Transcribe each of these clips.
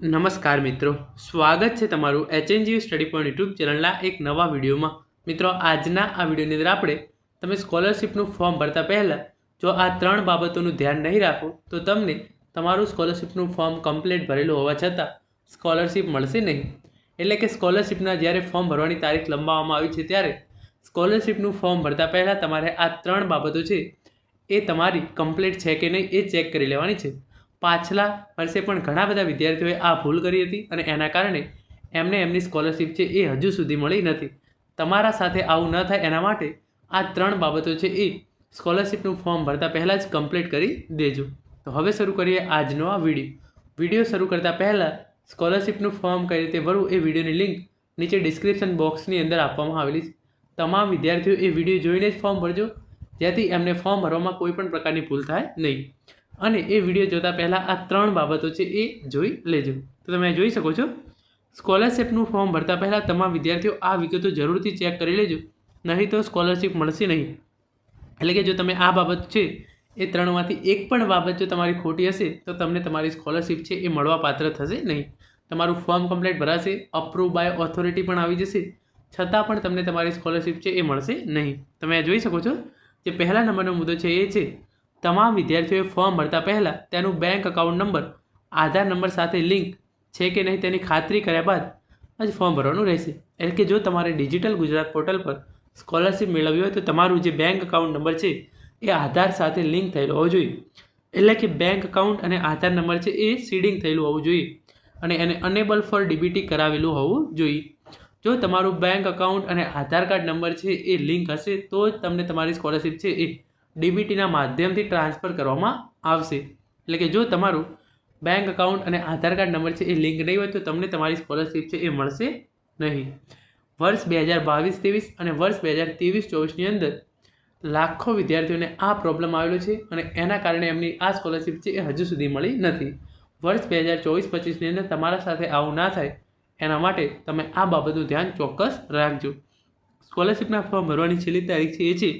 નમસ્કાર મિત્રો. સ્વાગત છે તમારું એચએનજીયુ સ્ટડી પોઈન્ટ યુટ્યુબ ચેનલના એક નવા વિડીયોમાં. મિત્રો, આજના આ વિડીયોની અંદર આપણે તમે સ્કોલરશિપનું ફોર્મ ભરતા પહેલાં જો આ ત્રણ બાબતોનું ધ્યાન નહીં રાખો, તો તમને તમારું સ્કોલરશિપનું ફોર્મ કમ્પ્લીટ ભરેલું હોવા છતાં સ્કોલરશિપ મળશે નહીં. એટલે કે સ્કોલરશિપના જ્યારે ફોર્મ ભરવાની તારીખ લંબાવવામાં આવી છે ત્યારે સ્કોલરશિપનું ફોર્મ ભરતા પહેલાં તમારે આ ત્રણ બાબતો છે એ તમારી કમ્પ્લીટ છે કે નહીં એ ચેક કરી લેવાની છે. પાછલા વર્ષે પણ ઘણા બધા વિદ્યાર્થીઓએ આ ભૂલ કરી હતી અને એના કારણે એમને એમની સ્કોલરશિપ છે એ હજુ સુધી મળી નથી. તમારા સાથે આવું ન થાય એના માટે આ ત્રણ બાબતો છે એ સ્કોલરશિપનું ફોર્મ ભરતા પહેલાં જ કમ્પ્લીટ કરી દેજો. તો હવે શરૂ કરીએ આજનો આ વીડિયો. વીડિયો શરૂ કરતાં પહેલાં સ્કોલરશિપનું ફોર્મ કઈ રીતે ભરવું એ વિડીયોની લિંક નીચે ડિસ્ક્રિપ્શન બોક્સની અંદર આપવામાં આવેલી છે. તમામ વિદ્યાર્થીઓ એ વીડિયો જોઈને જ ફોર્મ ભરજો. જેથી એમને ફોર્મ ભરવામાં કોઈ પણ પ્રકારની ભૂલ થાય નહીં. અને એ વીડિયો જોતાં પહેલાં આ ત્રણ બાબતો છે એ જોઈ લેજો. તો તમે જોઈ શકો છો. સ્કોલરશિપનું ફોર્મ ભરતા પહેલાં તમામ વિદ્યાર્થીઓ આ વિગતો જરૂરથી ચેક કરી લેજો. નહીં તો સ્કોલરશિપ મળશે નહીં. એટલે કે જો તમે આ બાબત છે, એ ત્રણમાંથી એક પણ બાબત જો તમારી ખોટી હશે, તો તમને તમારી સ્કોલરશિપ છે એ મળવા પાત્ર થશે નહીં. તમારું ફોર્મ કમ્પ્લીટ ભરાશે અપ્રૂવ બાય ઓથોરિટી પણ આવી જશે. છતાં પણ તમને તમારી સ્કોલરશિપ છે એ મળશે નહીં. તમે આ જોઈ શકો છો જે પહેલા નંબરનો મુદ્દો છે એ છે તમામ વિદ્યાર્થીઓએ ફોર્મ ભરતા પહેલાં તેનું bank account number Aadhaar number સાથે લિંક છે કે નહીં તેની ખાતરી કર્યા બાદ જ ફોર્મ ભરવાનું રહેશે. એટલે કે જો તમારે ડિજિટલ ગુજરાત પોર્ટલ પર સ્કોલરશિપ મેળવવી હોય તો તમારું જે બેંક એકાઉન્ટ નંબર છે એ આધાર સાથે લિંક થયેલો હોવો જોઈએ. એટલે કે બેંક એકાઉન્ટ અને આધાર નંબર છે એ સીડિંગ થયેલું હોવું જોઈએ અને એને અનેબલ ફોર ડીબીટી કરાવેલું હોવું જોઈએ. જો તમારું બેંક એકાઉન્ટ અને આધાર કાર્ડ નંબર છે એ લિંક હશે તો જ તમને તમારી સ્કોલરશિપ છે એ ડીબીટીના માધ્યમથી ટ્રાન્સફર કરવામાં આવશે. એટલે કે જો તમારું બેંક એકાઉન્ટ અને આધાર કાર્ડ નંબર છે એ લિંક નહીં હોય તો તમને તમારી સ્કોલરશિપ છે એ મળશે નહીં. વર્ષ બે હજાર બાવીસ ત્રેવીસ અને વર્ષ બે હજાર ત્રેવીસ ચોવીસની અંદર લાખો વિદ્યાર્થીઓને આ પ્રોબ્લેમ આવેલો છે અને એના કારણે એમની આ સ્કોલરશિપ છે એ હજુ સુધી મળી નથી. વર્ષ બે હજાર ચોવીસ પચીસની અંદર તમારા સાથે આવું ના થાય એના માટે તમે આ બાબતનું ધ્યાન ચોક્કસ રાખજો. સ્કોલરશિપના ફોર્મ ભરવાની છેલ્લી તારીખ છે એ છે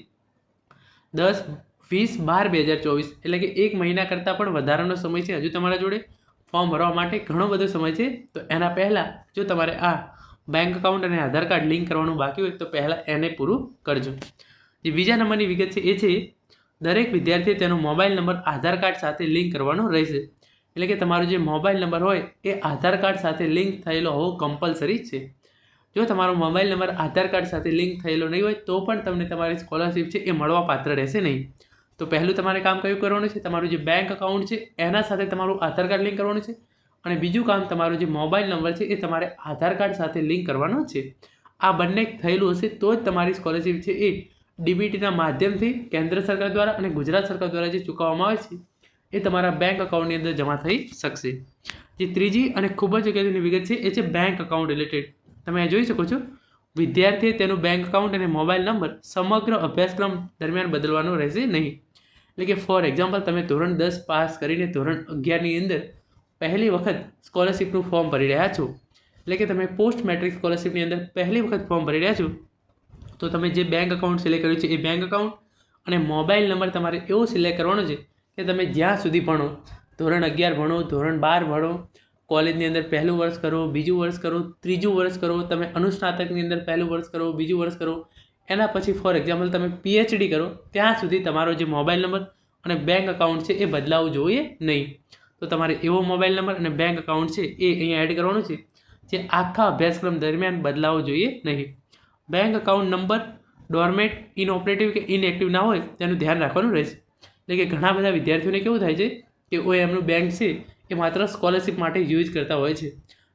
દસ, વીસ, બાર બે હજાર ચોવીસ. એટલે કે એક મહિના કરતાં પણ વધારાનો સમય છે હજુ તમારા જોડે. ફોર્મ ભરવા માટે ઘણો બધો સમય છે. તો એના પહેલાં જો તમારે આ બેંક એકાઉન્ટ અને આધાર કાર્ડ લિંક કરવાનું બાકી હોય તો પહેલાં એને પૂરું કરજો. જે બીજા નંબરની વિગત છે એ છે, દરેક વિદ્યાર્થીએ તેનો મોબાઈલ નંબર, આધાર કાર્ડ સાથે લિંક કરવાનો રહેશે. એટલે કે તમારો જે મોબાઈલ નંબર હોય એ આધાર કાર્ડ સાથે લિંક થયેલો હોવો કમ્પલસરી છે. જો તમારો મોબાઈલ નંબર આધાર કાર્ડ સાથે લિંક થયેલો નહીં હોય, તો પણ તમને તમારી સ્કોલરશિપ છે એ મળવા પાત્ર રહેશે નહીં. તો પહેલું તમારે કામ કયું કરવાનું છે? તમારું જે બેંક અકાઉન્ટ છે, એના સાથે તમારું આધાર કાર્ડ લિંક કરવાનું છે. અને બીજું કામ, તમારું જે મોબાઈલ નંબર છે, એ તમારે આધાર કાર્ડ સાથે લિંક કરવાનો છે. આ બંને થયેલું હશે, તો જ તમારી સ્કોલરશિપ છે એ ડીબીટીના માધ્યમથી કેન્દ્ર સરકાર દ્વારા અને ગુજરાત સરકાર દ્વારા જે ચૂકવવામાં આવે છે, એ તમારા બેંક અકાઉન્ટની અંદર જમા થઈ શકશે. જે ત્રીજી અને ખૂબ જ અગત્યની વિગત છે, એ છે બેંક અકાઉન્ટ રિલેટેડ તમે જોઈ શકો છો. વિદ્યાર્થીએ તેનું બેંક એકાઉન્ટ અને મોબાઈલ નંબર સમગ્ર અભ્યાસક્રમ દરમિયાન બદલવાનો રહેશે નહીં. એટલે કે ફોર એક્ઝામ્પલ તમે ધોરણ દસ પાસ કરીને ધોરણ અગિયારની અંદર પહેલી વખત સ્કોલરશિપનું ફોર્મ ભરી રહ્યા છો. એટલે કે તમે પોસ્ટ મેટ્રિક સ્કોલરશિપની અંદર પહેલી વખત ફોર્મ ભરી રહ્યા છો, તો તમે જે બેંક એકાઉન્ટ સિલેક્ટ કર્યું છે એ બેંક એકાઉન્ટ અને મોબાઈલ નંબર તમારે એવો સિલેક્ટ કરવાનો છે કે તમે જ્યાં સુધી ભણો. ધોરણ અગિયાર ભણો, ધોરણ બાર ભણો કોલેજની અંદર પહેલું વર્ષ કરો, બીજું વર્ષ કરો, ત્રીજું વર્ષ કરો, તમે અનુસ્નાતકની અંદર પહેલું વર્ષ કરો, બીજું વર્ષ કરો, એના પછી ફોર એક્ઝામ્પલ તમે પીએચડી કરો, ત્યાં સુધી તમારો જે મોબાઈલ નંબર અને બેંક એકાઉન્ટ છે એ બદલાવવું જોઈએ નહીં. તો તમારે એવો મોબાઈલ નંબર અને બેંક અકાઉન્ટ છે એ અહીંયા એડ કરવાનું છે, જે આખા અભ્યાસક્રમ દરમિયાન બદલાવવો જોઈએ નહીં. Bank account number, dormant, inoperative કે ઇનએક્ટિવ ના હોય, તેનું ધ્યાન રાખવાનું રહેશે. એટલે કે ઘણા બધા વિદ્યાર્થીઓને કેવું થાય છે કે ઓ એમનું બેંક છે એ માત્ર સ્કોલરશિપ માટે યુઝ કરતા હોય છે.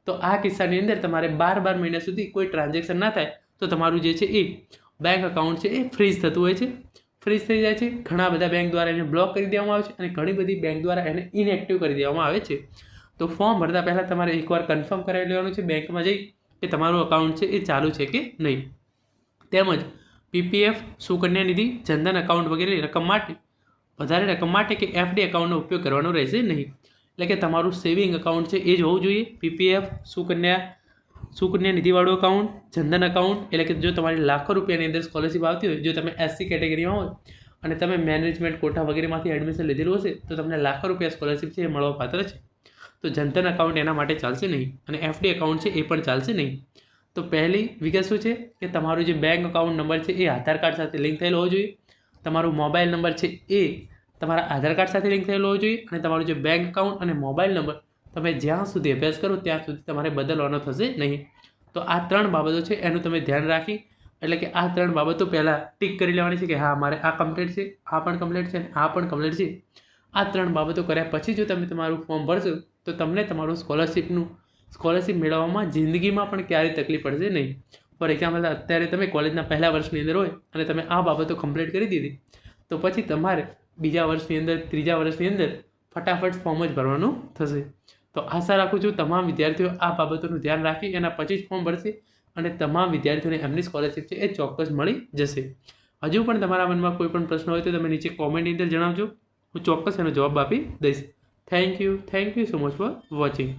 તો આ કિસ્સાની અંદર તમારે બાર બાર મહિના સુધી કોઈ ટ્રાન્ઝેક્શન ના થાય, તો તમારું જે છે એ બેંક અકાઉન્ટ છે એ ફ્રીઝ થતું હોય છે. ફ્રીઝ થઈ જાય છે, ઘણા બધા બેંક દ્વારા એને બ્લોક કરી દેવામાં આવે છે અને ઘણી બધી બેંક દ્વારા એને ઇનએક્ટિવ કરી દેવામાં આવે છે. તો ફોર્મ ભરતા પહેલાં તમારે એકવાર કન્ફર્મ કરાવી લેવાનું છે બેંકમાં જઈ કે તમારું અકાઉન્ટ છે એ ચાલુ છે કે નહીં. તેમજ પીપીએફ સુકન્યા નિધિ, જનધન એકાઉન્ટ વગેરે રકમ માટે, વધારે રકમ માટે કે એફડી એકાઉન્ટનો ઉપયોગ કરવાનો રહેશે નહીં. એટલે કે તમારું સેવિંગ એકાઉન્ટ છે એ જ હોવું જોઈએ. પીપીએફ સુકન્યા સુકન્યા નિધિવાળું એકાઉન્ટ જનધન એકાઉન્ટ એટલે કે જો તમારી લાખો રૂપિયાની અંદર સ્કોલરશિપ આવતી હોય, જો તમે એસસી કેટેગરીમાં હોય અને તમે મેનેજમેન્ટ કોટા વગેરેમાંથી એડમિશન લીધેલું હશે, તો તમને લાખો રૂપિયા સ્કોલરશિપ છે એ મળવા પાત્ર છે. તો જનધન એકાઉન્ટ એના માટે ચાલશે નહીં અને એફડી એકાઉન્ટ છે એ પણ ચાલશે નહીં. તો પહેલી વિગત શું છે? કે તમારું જે બેંક અકાઉન્ટ નંબર છે એ આધાર કાર્ડ સાથે લિંક થયેલો હોવો જોઈએ. તમારો મોબાઈલ નંબર છે એ તમારા આધાર કાર્ડ સાથે લિંક થયેલો હોવો જોઈએ અને તમારું જે બેંક અકાઉન્ટ અને મોબાઈલ નંબર તમે જ્યાં સુધી અભ્યાસ કરો ત્યાં સુધી તમારે બદલવાનો થશે નહીં. તો આ ત્રણ બાબતો છે, એનું તમે ધ્યાન રાખી, એટલે કે આ ત્રણ બાબતો પહેલાં ટીક કરી લેવાની છે કે હા, મારે આ કમ્પ્લીટ છે, આ પણ કમ્પ્લીટ છે અને આ પણ કમ્પ્લીટ છે. આ ત્રણ બાબતો કર્યા પછી જો તમે તમારું ફોર્મ ભરશો, તો તમને તમારું સ્કોલરશિપનું સ્કોલરશિપ મેળવવામાં જિંદગીમાં પણ ક્યારેય તકલીફ પડશે નહીં. ફોર એક્ઝામ્પલ અત્યારે તમે કોલેજના પહેલા વર્ષની અંદર હોય અને તમે આ બાબતો કમ્પ્લીટ કરી દીધી, તો પછી તમારે બીજા વર્ષની અંદર, ત્રીજા વર્ષની અંદર ફટાફટ ફોર્મ જ ભરવાનું થશે. તો આશા રાખું છું તમામ વિદ્યાર્થીઓ આ બાબતોનું ધ્યાન રાખી એના પછી જ ફોર્મ ભરશે અને તમામ વિદ્યાર્થીઓને એમની સ્કોલરશિપ છે એ ચોક્કસ મળી જશે. હજુ પણ તમારા મનમાં કોઈ પણ પ્રશ્ન હોય તો તમે નીચે કોમેન્ટની અંદર જણાવજો. હું ચોક્કસ એનો જવાબ આપી દઈશ. Thank you thank you so much for watching